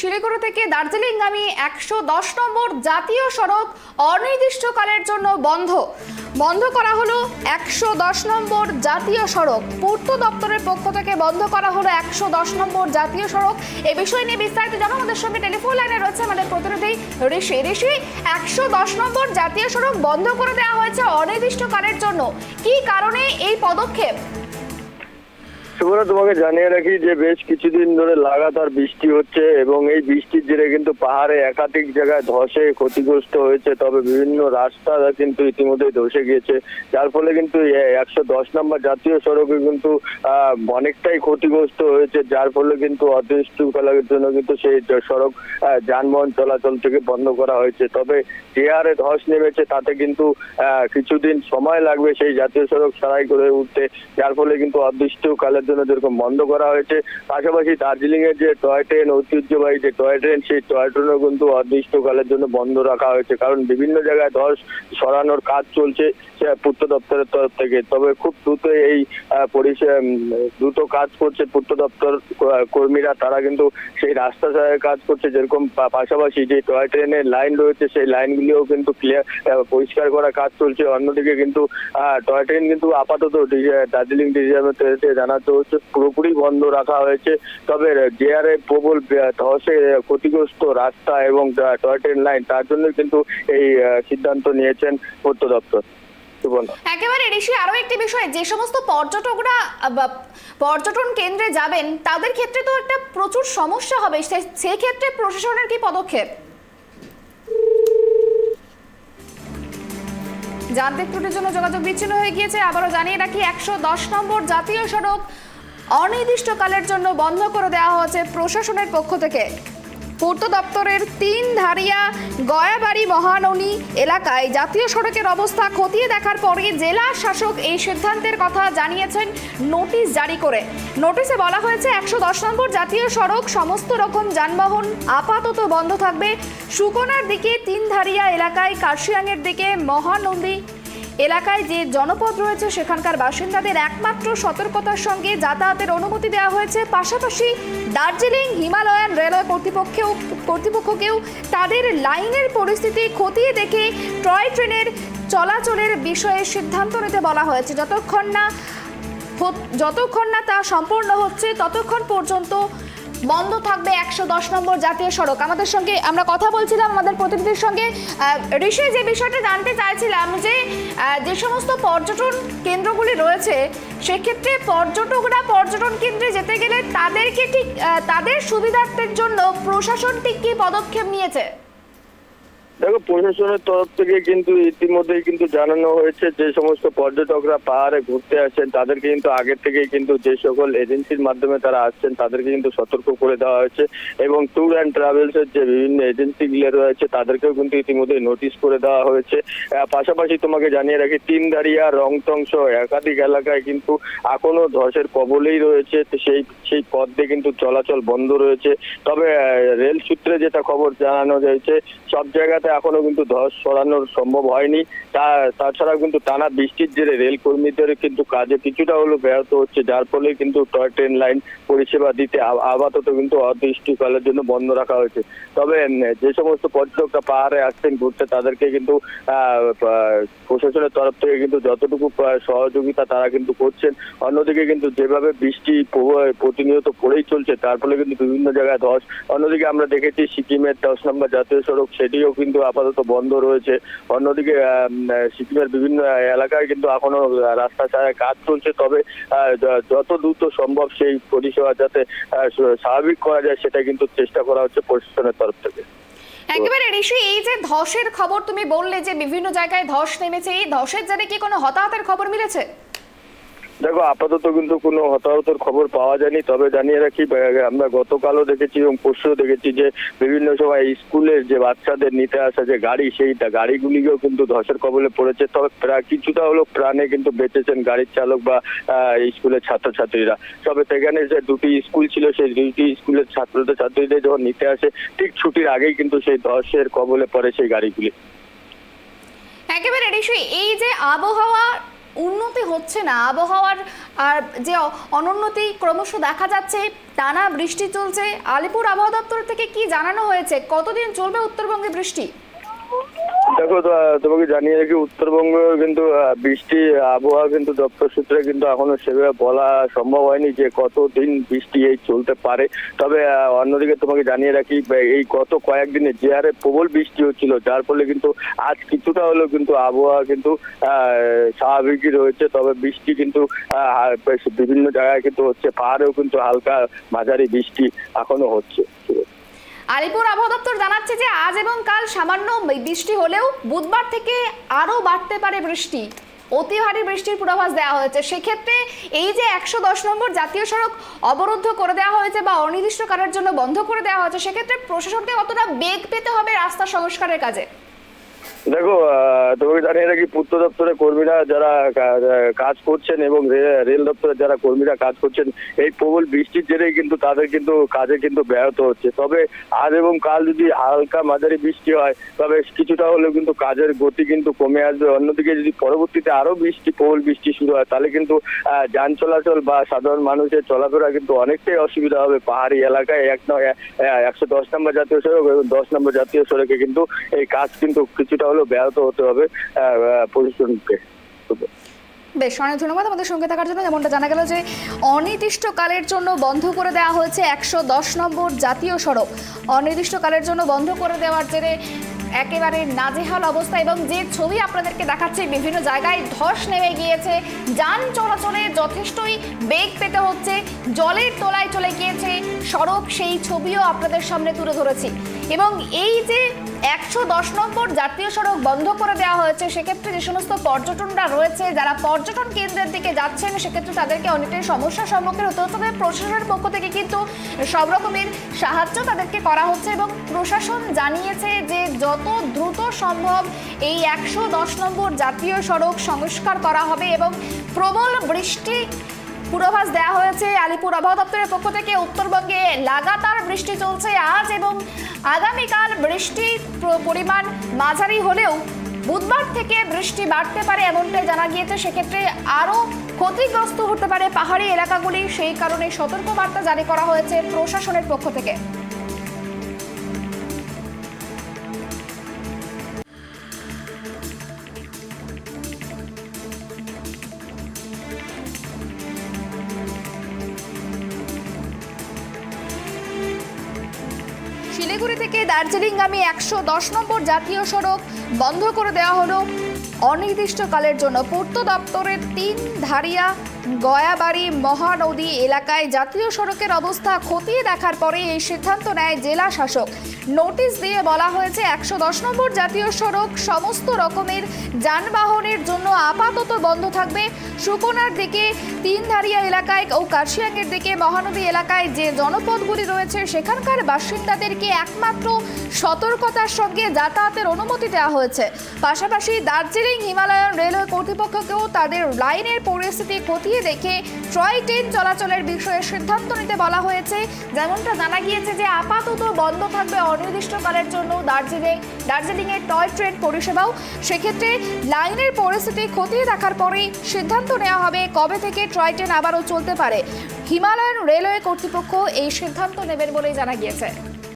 শিলিগুড়ি থেকে দার্জিলিং দার্জিলিংগামী একশো দশ নম্বর জাতীয় সড়ক অনির্দিষ্টকালের জন্য বন্ধ। বন্ধ করা হলো একশো দশ নম্বর জাতীয় সড়ক। পূর্ত দপ্তরের পক্ষ থেকে বন্ধ করা হলো একশো দশ নম্বর জাতীয় সড়ক। এ বিষয় নিয়ে বিস্তারিত জানো আমাদের সঙ্গে টেলিফোন লাইনে রয়েছে আমাদের প্রতিনিধি ঋষি। ঋষি, একশো দশ নম্বর জাতীয় সড়ক বন্ধ করে দেওয়া হয়েছে অনির্দিষ্টকালের জন্য। কি কারণে এই পদক্ষেপ? সুবর্ণা তোমাকে জানিয়ে রাখি যে বেশ কিছুদিন ধরে লাগাতার বৃষ্টি হচ্ছে এবং এই বৃষ্টির জেরে কিন্তু পাহাড়ে একাধিক জায়গায় ধসে ক্ষতিগ্রস্ত হয়েছে, তবে বিভিন্ন রাস্তা কিন্তু ইতিমধ্যে ধসে গিয়েছে। যার ফলে কিন্তু একশো দশ নম্বর জাতীয় সড়কে কিন্তু অনেকটাই ক্ষতিগ্রস্ত হয়েছে, যার ফলে কিন্তু অদৃষ্টকালের জন্য কিন্তু সেই সড়ক যানবাহন চলাচল থেকে বন্ধ করা হয়েছে। তবে যে হারে ধস নেমেছে, তাতে কিন্তু কিছুদিন সময় লাগবে সেই জাতীয় সড়ক সারাই করে উঠতে, যার ফলে কিন্তু অদৃষ্টকালের জন্য যেরকম বন্ধ করা হয়েছে, পাশাপাশি দার্জিলিং এর যে টয় ট্রেন, ঐতিহ্যবাহী যে টয় ট্রেন, সেই টয় ট্রেনও কিন্তু অদৃষ্টকালের জন্য বন্ধ রাখা হয়েছে। কারণ বিভিন্ন জায়গায় ধস সরানোর কাজ চলছে পূর্ত দপ্তরের তরফ থেকে। তবে খুব দ্রুত এই পরিষেবা দ্রুত কাজ করছে পূর্ত দপ্তর কর্মীরা। তারা কিন্তু সেই রাস্তা কাজ করছে যেরকম পাশাপাশি যে টয় ট্রেনের লাইন রয়েছে, সেই লাইনগুলিও কিন্তু ক্লিয়ার পরিষ্কার করা কাজ চলছে। অন্যদিকে কিন্তু টয় ট্রেন কিন্তু আপাতত দার্জিলিং থেকে জানাতে হচ্ছে, পুরোপুরি বন্ধ রাখা হয়েছে। তবে হারে প্রবল ধসে ক্ষতিগ্রস্ত রাস্তা এবং টয় ট্রেন লাইন তার জন্য কিন্তু এই সিদ্ধান্ত নিয়েছেন পূর্ত দপ্তর। একেবারে ঋষি, আরও একটি বিষয়, যে সমস্ত পর্যটকরা পর্যটন কেন্দ্রে যাবেন, তাদের ক্ষেত্রে তো একটা প্রচুর সমস্যা হবে। সেক্ষেত্রে প্রশাসনের কি পদক্ষেপ? যান্ত্রিক ত্রুটির জন্য যোগাযোগ বিচ্ছিন্ন হয়ে গিয়েছে। আবারও জানিয়ে রাখি, একশো দশ নম্বর জাতীয় সড়ক অনির্দিষ্টকালের জন্য বন্ধ করে দেওয়া হয়েছে প্রশাসনের পক্ষ থেকে। পূর্ত দপ্তরের তিন ধারিয়া গয়াবাড়ি মহাননী এলাকায় জাতীয় সড়কের অবস্থা খতিয়ে দেখার পরে জেলা শাসক এই সিদ্ধান্তের কথা জানিয়েছেন নোটিশ জারি করে। নোটিশে বলা হয়েছে, একশো দশ নম্বর জাতীয় সড়ক সমস্ত রকম যানবাহন আপাতত বন্ধ থাকবে। সুকনার দিকে তিন ধারিয়া এলাকায় কার্শিয়াংয়ের দিকে মহানন্দী এলাকায় যে জনপদ রয়েছে, সেখানকার বাসিন্দাদের একমাত্র সতর্কতার সঙ্গে যাতায়াতের অনুমতি দেওয়া হয়েছে। পাশাপাশি দার্জিলিং, হিমালয়ান রেলওয়ে কর্তৃপক্ষেও, কর্তৃপক্ষকেও তাদের লাইনের পরিস্থিতি খতিয়ে দেখে টয় ট্রেনের চলাচলের বিষয়ে সিদ্ধান্ত নিতে বলা হয়েছে। যতক্ষণ না যতক্ষণ না তা সম্পূর্ণ হচ্ছে, ততক্ষণ পর্যন্ত বন্ধ থাকবে একশো দশ নম্বর জাতীয় সড়ক। আমাদের সঙ্গে আমরা কথা বলছিলাম আমাদের প্রতিনিধির সঙ্গে। ঋষে, যে বিষয়টা জানতে চাইছিলাম যে যে সমস্ত পর্যটন কেন্দ্রগুলি রয়েছে, সেক্ষেত্রে পর্যটকরা পর্যটন কেন্দ্রে যেতে গেলে তাদেরকে ঠিক তাদের সুবিধার্থের জন্য প্রশাসন ঠিক কী পদক্ষেপ নিয়েছে? দেখো প্রশাসনের তরফ থেকে কিন্তু ইতিমধ্যেই কিন্তু জানানো হয়েছে যে সমস্ত পর্যটকরা পাহাড়ে ঘুরতে আসেন, তাদেরকে কিন্তু আগের থেকেই কিন্তু যে সকল এজেন্সির মাধ্যমে তারা আসছেন, তাদেরকে কিন্তু সতর্ক করে দেওয়া হয়েছে এবং ট্যুর অ্যান্ড ট্রাভেলস এর যে বিভিন্ন এজেন্সিগুলো রয়েছে, তাদেরকেও কিন্তু ইতিমধ্যে নোটিশ করে দেওয়া হয়েছে। পাশাপাশি তোমাকে জানিয়ে রাখি, তিনদারিয়া, রংটং সহ একাধিক এলাকায় কিন্তু এখনও ধসের কবলেই রয়েছে, সেই সেই পথ দিয়ে কিন্তু চলাচল বন্ধ রয়েছে। তবে রেল সূত্রে যেটা খবর জানানো হয়েছে, সব জায়গাতে এখনও কিন্তু ধস সরানোর সম্ভব হয়নি। তাছাড়া কিন্তু টানা বৃষ্টির জেরে রেল কর্মীদের কিন্তু কাজে কিছুটা হলো ব্যাহত হচ্ছে, যার ফলে কিন্তু টয় ট্রেন লাইন পরিষেবা দিতে আপাতত কিন্তু অদৃষ্টিকালের জন্য বন্ধ রাখা হয়েছে। তবে যে সমস্ত পর্যটকরা পাহাড়ে আসছেন, ঘুরতে, তাদেরকে কিন্তু প্রশাসনের তরফ থেকে কিন্তু যতটুকু সহযোগিতা তারা কিন্তু করছেন, অন্যদিকে কিন্তু যেভাবে বৃষ্টি প্রতিনিয়ত পড়েই চলছে, তার ফলে কিন্তু বিভিন্ন জায়গায় ধস। অন্যদিকে আমরা দেখেছি সিকিমের দশ নম্বর জাতীয় সড়ক, সেটিও কিন্তু আপাতত বন্ধ রয়েছে। অন্যদিকে সিকিমের বিভিন্ন এলাকায় কিন্তু এখনও রাস্তা ছাড়ায় কাজ চলছে। তবে যত দ্রুত সম্ভব সেই পরিষেবা যাতে স্বাভাবিক করা যায়, সেটা কিন্তু চেষ্টা করা হচ্ছে প্রশাসনের তরফ থেকে। একেবারে ঋষি, এই যে ধসের খবর তুমি বললে যে বিভিন্ন জায়গায় ধস নেমেছে, এই ধসের জন্য কি কোনো হতাহতের খবর মিলেছে? দেখো, আপাতত কিন্তু কোনো হতাহতের খবর পাওয়া যায়নি। তবে জানিয়ে রাখি আমরা গতকালও দেখেছি এবং পরশুও দেখেছি যে বিভিন্ন সময় স্কুলের যে বাচ্চাদের নিতে আসা যে গাড়ি সেইটা গাড়িগুলিকেও কিন্তু ধসের কবলে পড়েছে। তবে কিছুটা হলো প্রাণে কিন্তু বেঁচেছেন গাড়ির চালক বা স্কুলের ছাত্রছাত্রীরা। তবে সেখানে যে দুটি স্কুল ছিল, সেই দুটি স্কুলের ছাত্র ছাত্রীদের যখন নিতে আসে, ঠিক ছুটির আগেই কিন্তু সেই ধসের কবলে পড়ে সেই গাড়িগুলি। একেবারে এই যে আবহাওয়া উন্নতি হচ্ছে না। আবহাওয়ার আর যে অনুন্নতি ক্রমশ দেখা যাচ্ছে, টানা বৃষ্টি চলছে। আলিপুর আবহাওয়া দপ্তর থেকে কি জানানো হয়েছে? কতদিন চলবে উত্তরবঙ্গে বৃষ্টি? দেখো তোমাকে জানিয়ে রাখি, উত্তরবঙ্গ কিন্তু বৃষ্টি, আবহাওয়া কিন্তু দপ্তর সূত্রে কিন্তু এখনও সেভাবে বলা সম্ভব হয়নি যে কতদিন বৃষ্টি এই চলতে পারে। তবে অন্যদিকে তোমাকে জানিয়ে রাখি এই গত কয়েকদিনে যে হারে প্রবল বৃষ্টি হচ্ছিল, যার ফলে কিন্তু আজ কিছুটা হলেও কিন্তু আবহাওয়া কিন্তু স্বাভাবিকই রয়েছে। তবে বৃষ্টি কিন্তু বিভিন্ন জায়গায় কিন্তু হচ্ছে, পাহাড়েও কিন্তু হালকা মাঝারি বৃষ্টি এখনও হচ্ছে। আলিপুর আবহাওয়া দপ্তর জানাচ্ছে যে আজ এবং কাল সামান্য বৃষ্টি হলেও বুধবার থেকে আরও বাড়তে পারে বৃষ্টি। অতি ভারী বৃষ্টির পূর্বাভাস দেওয়া হয়েছে। সেক্ষেত্রে এই যে একশো দশ নম্বর জাতীয় সড়ক অবরুদ্ধ করে দেওয়া হয়েছে বা অনির্দিষ্ট অনির্দিষ্টকালের জন্য বন্ধ করে দেওয়া হয়েছে, সেক্ষেত্রে প্রশাসনকে কতটা বেগ পেতে হবে রাস্তা সংস্কারের কাজে। দেখো তোমাকে জানিয়ে রাখি, পূর্ত দপ্তরের কর্মীরা যারা কাজ করছেন এবং রেল দপ্তরের যারা কর্মীরা কাজ করছেন, এই প্রবল বৃষ্টির জেরেই কিন্তু তাদের কিন্তু কাজে কিন্তু ব্যাহত হচ্ছে। তবে আজ এবং কাল যদি হালকা মাঝারি বৃষ্টি হয়, তবে কিছুটা হলেও কিন্তু কাজের গতি কিন্তু কমে আসবে। অন্যদিকে যদি পরবর্তীতে আরও বৃষ্টি, প্রবল বৃষ্টি শুরু হয়, তাহলে কিন্তু যান চলাচল বা সাধারণ মানুষের চলাফেরা কিন্তু অনেকটাই অসুবিধা হবে। পাহাড়ি এলাকায় এক একশো দশ নম্বর জাতীয় সড়ক এবং দশ নম্বর জাতীয় সড়কে কিন্তু এই কাজ কিন্তু কিছুটা হলেও ব্যাহত হতে হবে প্রশাসনকে বেশ, অনেক ধন্যবাদ আমাদের সঙ্গে থাকার জন্য। যেমনটা জানা গেল যে অনির্দিষ্টকালের জন্য বন্ধ করে দেওয়া হয়েছে একশো দশ নম্বর জাতীয় সড়ক। অনির্দিষ্টকালের জন্য বন্ধ করে দেওয়ার জেরে একেবারে নাজেহাল অবস্থা এবং যে ছবি আপনাদেরকে দেখাচ্ছে, বিভিন্ন জায়গায় ধস নেমে গিয়েছে। যান চলাচলে যথেষ্টই বেগ পেতে হচ্ছে। জলের তলায় চলে গিয়েছে সড়ক, সেই ছবিও আপনাদের সামনে তুলে ধরেছি। এবং এই যে একশো দশ নম্বর জাতীয় সড়ক বন্ধ করে দেওয়া হয়েছে, সেক্ষেত্রে যে সমস্ত পর্যটনরা রয়েছে, যারা পর্যটন কেন্দ্রের দিকে যাচ্ছেন, সেক্ষেত্রে তাদেরকে অনেকটাই সমস্যার সম্মুখীন হতে হচ্ছে। প্রশাসনের পক্ষ থেকে কিন্তু সব রকমের সাহায্য তাদেরকে করা হচ্ছে এবং প্রশাসন জানিয়েছে যে যত দ্রুত সম্ভব এই একশো দশ নম্বর জাতীয় সড়ক সংস্কার করা হবে এবং প্রবল বৃষ্টি পূর্বাভাস দেওয়া হয়েছে আলিপুর আবহাওয়া দপ্তরের পক্ষ থেকে উত্তরবঙ্গে লাগাতার বৃষ্টি চলছে আজ এবং আগামীকাল বৃষ্টির পরিমাণ মাঝারি হলেও বুধবার থেকে বৃষ্টি বাড়তে পারে এমনটাই জানা গিয়েছে। সেক্ষেত্রে আরও ক্ষতিগ্রস্ত হতে পারে পাহাড়ি এলাকাগুলি। সেই কারণে সতর্কবার্তা জারি করা হয়েছে প্রশাসনের পক্ষ থেকে। শিলিগুড়ি থেকে আমি একশো দশ নম্বর জাতীয় সড়ক বন্ধ করে দেওয়া হলো অনির্দিষ্টকালের জন্য পূর্ত দপ্তরের তিন ধারিয়া গয়াবাড়ি মহানদী এলাকায় জাতীয় সড়কের অবস্থা খতিয়ে দেখার পরে এই সিদ্ধান্ত নেয় জেলা শাসক। নোটিশ দিয়ে বলা হয়েছে, একশো দশ নম্বর জাতীয় সড়ক সমস্ত রকমের যানবাহনের জন্য আপাতত বন্ধ থাকবে। সুকোনার দিকে, তিনধারিয়া এলাকায় ও কার্শিয়াংয়ের দিকে মহানদী এলাকায় যে জনপদগুলি রয়েছে, সেখানকার বাসিন্দাদেরকে একমাত্র সতর্কতার সঙ্গে যাতায়াতের অনুমতি দেওয়া হয়েছে। পাশাপাশি দার্জিলিং, হিমালয়ান রেলওয়ে কর্তৃপক্ষকেও তাদের লাইনের পরিস্থিতি খতিয়ে দেখে ট্রয় ট্রেন চলাচলের বিষয়ে সিদ্ধান্ত নিতে বলা হয়েছে। যেমনটা জানা গিয়েছে যে আপাতত বন্ধ থাকবে অনির্দিষ্টকালের জন্য দার্জিলিং দার্জিলিংয়ের টয় ট্রেন পরিষেবাও। সেক্ষেত্রে লাইনের পরিস্থিতি খতিয়ে দেখার পরেই সিদ্ধান্ত নেওয়া হবে কবে থেকে টয় ট্রেন আবারও চলতে পারে। হিমালয়ান রেলওয়ে কর্তৃপক্ষ এই সিদ্ধান্ত নেবেন বলেই জানা গিয়েছে।